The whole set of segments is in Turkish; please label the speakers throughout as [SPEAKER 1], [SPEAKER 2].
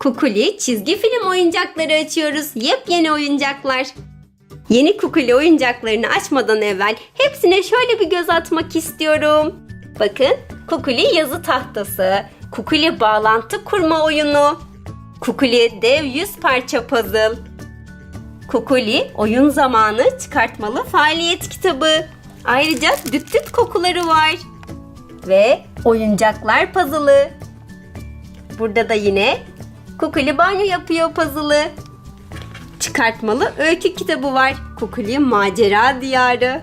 [SPEAKER 1] Kukuli çizgi film oyuncakları açıyoruz. Yepyeni oyuncaklar. Yeni Kukuli oyuncaklarını açmadan evvel hepsine şöyle bir göz atmak istiyorum. Bakın Kukuli yazı tahtası, Kukuli bağlantı kurma oyunu, Kukuli dev yüz parça puzzle, Kukuli oyun zamanı çıkartmalı faaliyet kitabı. Ayrıca düt düt kokuları var. Ve oyuncaklar puzzle'ı. Burada da yine Kukuli banyo yapıyor puzzle'ı. Çıkartmalı öykü kitabı var. Kukuli macera diyarı.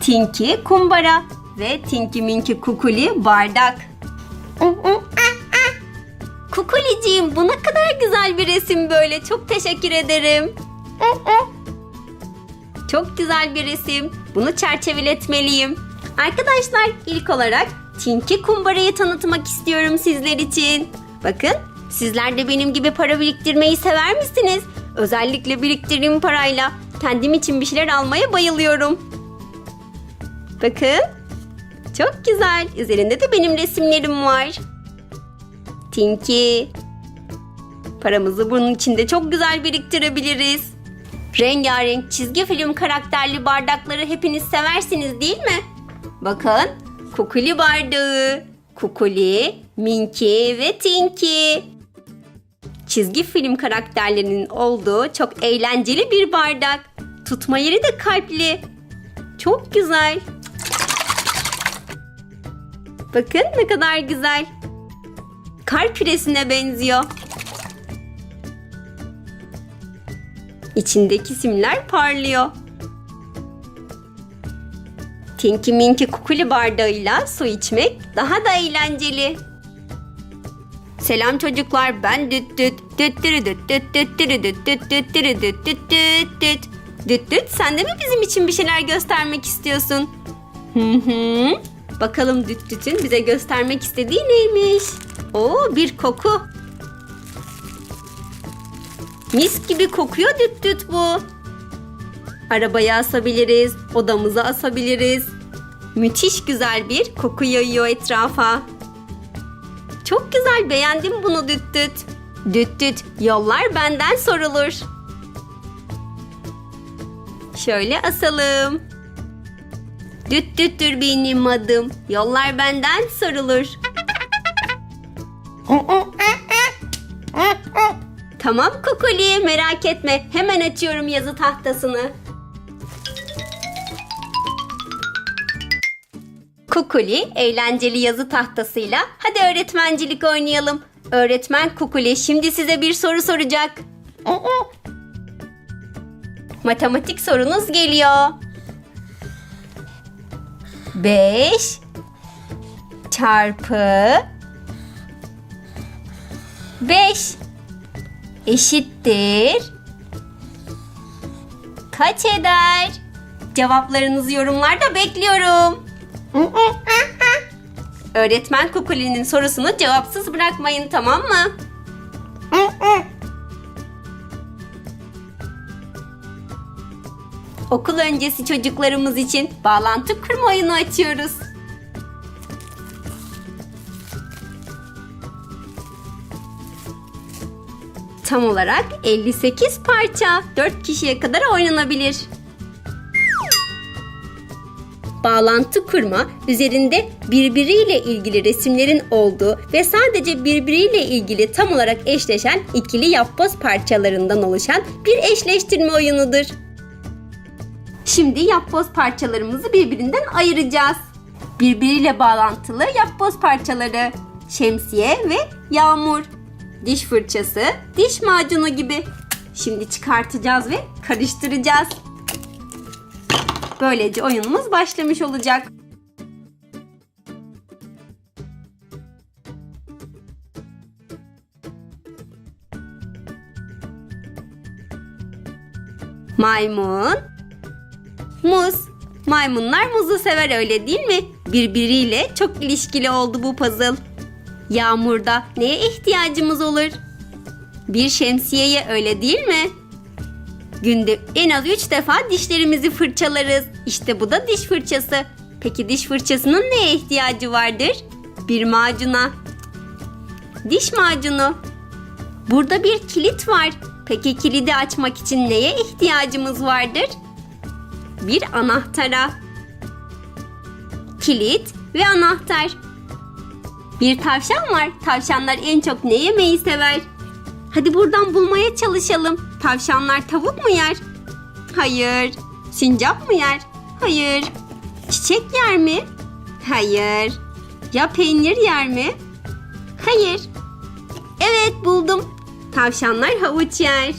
[SPEAKER 1] Tinky kumbara ve Tinky Minky Kukuli bardak. Kukuliciğim bu ne kadar güzel bir resim böyle. Çok teşekkür ederim. Çok güzel bir resim. Bunu çerçeveletmeliyim. Arkadaşlar ilk olarak Tinky Kumbara'yı tanıtmak istiyorum sizler için. Bakın sizler de benim gibi para biriktirmeyi sever misiniz? Özellikle biriktirdiğim parayla kendim için bir şeyler almaya bayılıyorum. Bakın. Çok güzel. Üzerinde de benim resimlerim var. Tinky. Paramızı bunun içinde çok güzel biriktirebiliriz. Rengarenk çizgi film karakterli bardakları hepiniz seversiniz değil mi? Bakın Kukuli bardağı, Kukuli, Minky ve Tinky. Çizgi film karakterlerinin olduğu çok eğlenceli bir bardak. Tutma yeri de kalpli. Çok güzel. Bakın ne kadar güzel. Kar küresine benziyor. İçindeki simler parlıyor. Tinky Minky kukuli bardağıyla su içmek daha da eğlenceli. Selam çocuklar ben düt düt düt dürü düt düt düt dürü düt düt düt dürü düt düt düt düt. Düt düt sen de mi bizim için bir şeyler göstermek istiyorsun? Hı hı. Bakalım düt dütün bize göstermek istediği neymiş? Oo bir koku. Mis gibi kokuyor düt düt bu. Arabaya asabiliriz, odamıza asabiliriz. Müthiş güzel bir koku yayıyor etrafa. Çok güzel beğendim bunu düt düt. Düt düt yollar benden sorulur. Şöyle asalım. Düt düttür benim adım. Yollar benden sorulur. Tamam Kukuli merak etme. Hemen açıyorum yazı tahtasını. Kukuli eğlenceli yazı tahtasıyla hadi öğretmencilik oynayalım. Öğretmen Kukuli şimdi size bir soru soracak. Matematik sorunuz geliyor. 5 çarpı 5 eşittir kaç eder? Cevaplarınızı yorumlarda bekliyorum. Öğretmen Kukuli'nin sorusunu cevapsız bırakmayın tamam mı? Okul öncesi çocuklarımız için bağlantı kurma oyunu açıyoruz. Tam olarak 58 parça 4 kişiye kadar oynanabilir. Bağlantı kurma üzerinde birbiriyle ilgili resimlerin olduğu ve sadece birbiriyle ilgili tam olarak eşleşen ikili yapboz parçalarından oluşan bir eşleştirme oyunudur. Şimdi yapboz parçalarımızı birbirinden ayıracağız. Birbiriyle bağlantılı yapboz parçaları, şemsiye ve yağmur, diş fırçası, diş macunu gibi. Şimdi çıkartacağız ve karıştıracağız. Böylece oyunumuz başlamış olacak. Maymun, muz. Maymunlar muzu sever öyle değil mi? Birbiriyle çok ilişkili oldu bu puzzle. Yağmurda neye ihtiyacımız olur? Bir şemsiyeye öyle değil mi? Günde en az 3 defa dişlerimizi fırçalarız. İşte bu da diş fırçası. Peki diş fırçasının neye ihtiyacı vardır? Bir macuna. Diş macunu. Burada bir kilit var. Peki kilidi açmak için neye ihtiyacımız vardır? Bir anahtara. Kilit ve anahtar. Bir tavşan var. Tavşanlar en çok ne yemeyi sever? Hadi buradan bulmaya çalışalım. Tavşanlar tavuk mu yer? Hayır. Sincap mı yer? Hayır. Çiçek yer mi? Hayır. Ya peynir yer mi? Hayır. Evet buldum. Tavşanlar havuç yer.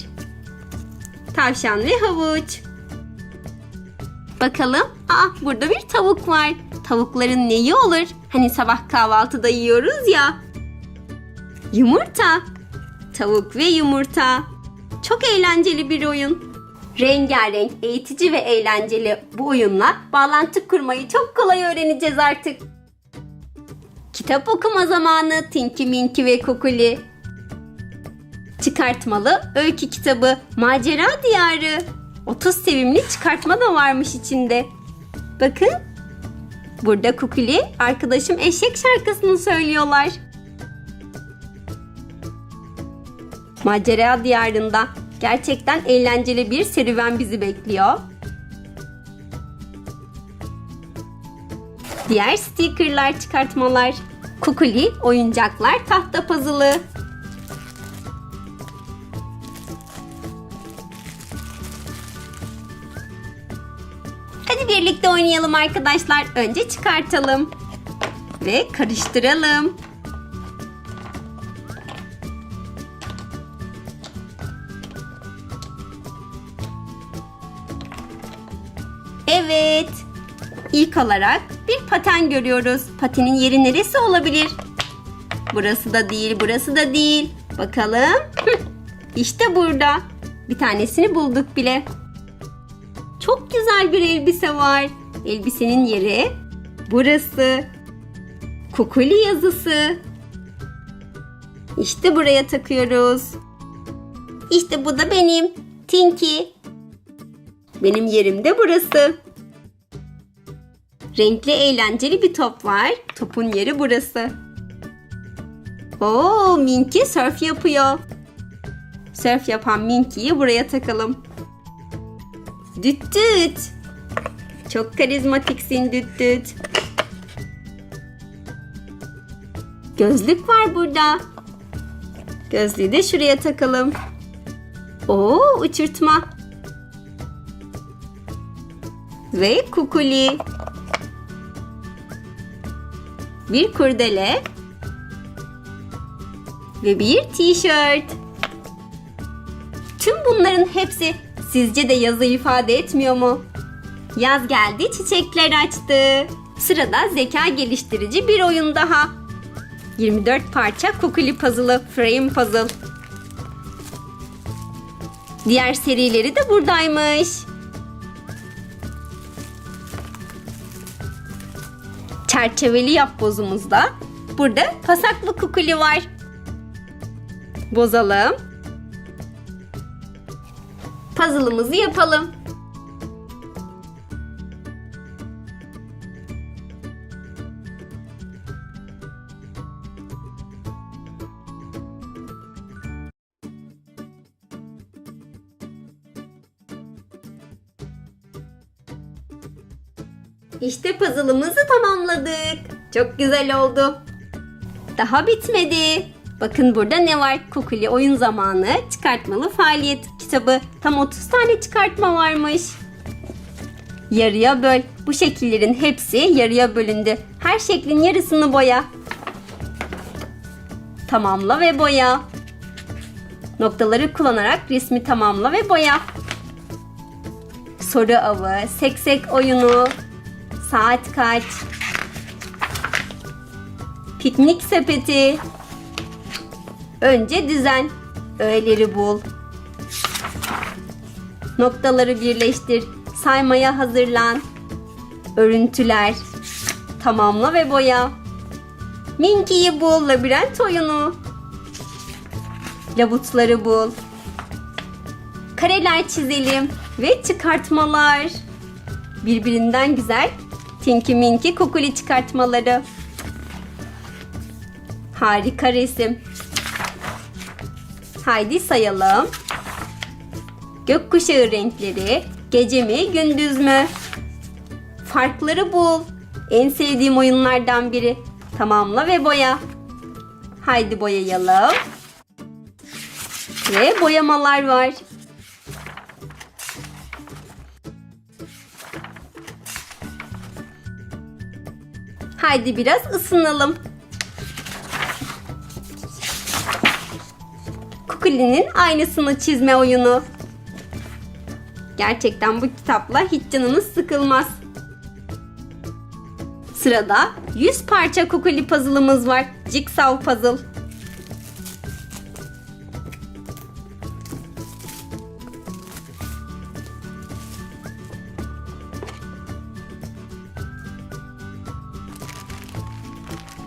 [SPEAKER 1] Tavşan ve havuç. Bakalım. Aa burada bir tavuk var. Tavukların neyi olur? Hani sabah kahvaltıda yiyoruz ya. Yumurta. Tavuk ve yumurta. Çok eğlenceli bir oyun. Rengarenk, eğitici ve eğlenceli bu oyunla bağlantı kurmayı çok kolay öğreneceğiz artık. Kitap okuma zamanı Tinky Minky ve Kukuli. Çıkartmalı öykü kitabı Macera Diyarı. 30 sevimli çıkartma da varmış içinde. Bakın. Burada Kukuli arkadaşım eşek şarkısını söylüyorlar. Macera diyarında gerçekten eğlenceli bir serüven bizi bekliyor. Diğer stickerlar çıkartmalar. Kukuli, oyuncaklar, tahta puzzle'ı. Hadi birlikte oynayalım arkadaşlar. Önce çıkartalım. Ve karıştıralım. Evet. İlk olarak bir paten görüyoruz. Patenin yeri neresi olabilir? Burası da değil, burası da değil. Bakalım. işte burada. Bir tanesini bulduk bile. Çok güzel bir elbise var. Elbisenin yeri burası. Kukuli yazısı. İşte buraya takıyoruz. İşte bu da benim. Tinky. Benim yerim de burası. Renkli eğlenceli bir top var. Topun yeri burası. Oo, Minky surf yapıyor. Surf yapan Minky'yi buraya takalım. Düt düt. Çok karizmatiksin düt düt. Gözlük var burada. Gözlüğü de şuraya takalım. Oo uçurtma. Ve kukuli. Bir kurdele. Ve bir tişört. Tüm bunların hepsi sizce de yazı ifade etmiyor mu? Yaz geldi, çiçekler açtı. Sırada zeka geliştirici bir oyun daha. 24 parça kukuli puzzle'ı, frame puzzle. Diğer serileri de buradaymış. Çerçeveli yap bozumuzda. Burada pasaklı kukuli var. Bozalım. Puzzle'ımızı yapalım. İşte puzzle'ımızı tamamladık. Çok güzel oldu. Daha bitmedi. Bakın burada ne var? Kukuli oyun zamanı çıkartmalı faaliyet kitabı. Tam 30 tane çıkartma varmış. Yarıya böl. Bu şekillerin hepsi yarıya bölündü. Her şeklin yarısını boya. Tamamla ve boya. Noktaları kullanarak resmi tamamla ve boya. Soru avı, seksek oyunu, saat kaç, piknik sepeti, önce düzen, öğeleri bul, noktaları birleştir, saymaya hazırlan, örüntüler, tamamla ve boya, Minky'yi bul, labirent oyunu, labutları bul, kareler çizelim ve çıkartmalar. Birbirinden güzel Tinky Minky Kukuli çıkartmaları. Harika resim. Haydi sayalım. Gökkuşağı renkleri, gece mi gündüz mü? Farkları bul. En sevdiğim oyunlardan biri. Tamamla ve boya. Haydi boyayalım. Ve boyamalar var. Haydi biraz ısınalım. Kukuli'nin aynısını çizme oyunu. Gerçekten bu kitapla hiç canınız sıkılmaz. Sırada 100 parça kukuli puzzle'ımız var. Jigsaw puzzle.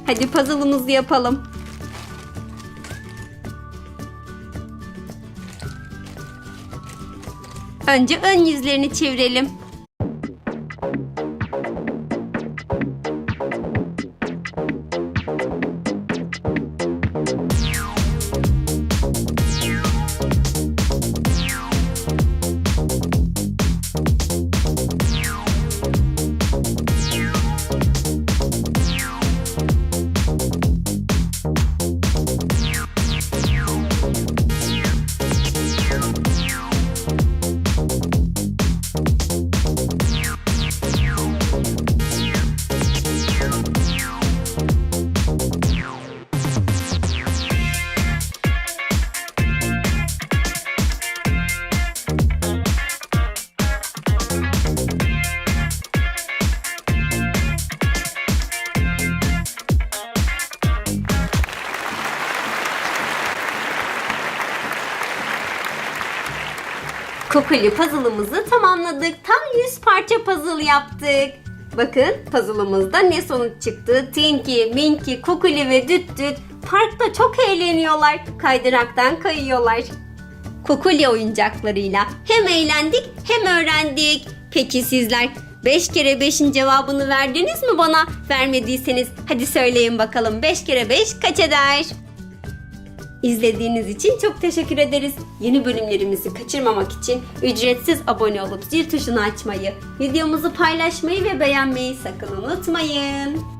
[SPEAKER 1] Hadi puzzle'ımızı yapalım. Önce ön yüzlerini çevirelim. Kukuli puzzle'ımızı tamamladık. Tam 100 parça puzzle yaptık. Bakın puzzle'ımızda ne sonuç çıktı? Tinky, Minky, Kukuli ve Düt Düt parkta çok eğleniyorlar. Kaydıraktan kayıyorlar. Kukuli oyuncaklarıyla hem eğlendik hem öğrendik. Peki sizler 5 kere 5'in cevabını verdiniz mi bana? Vermediyseniz hadi söyleyin bakalım 5 kere 5 kaç eder? İzlediğiniz için çok teşekkür ederiz. Yeni bölümlerimizi kaçırmamak için ücretsiz abone olup zil tuşunu açmayı, videomuzu paylaşmayı ve beğenmeyi sakın unutmayın.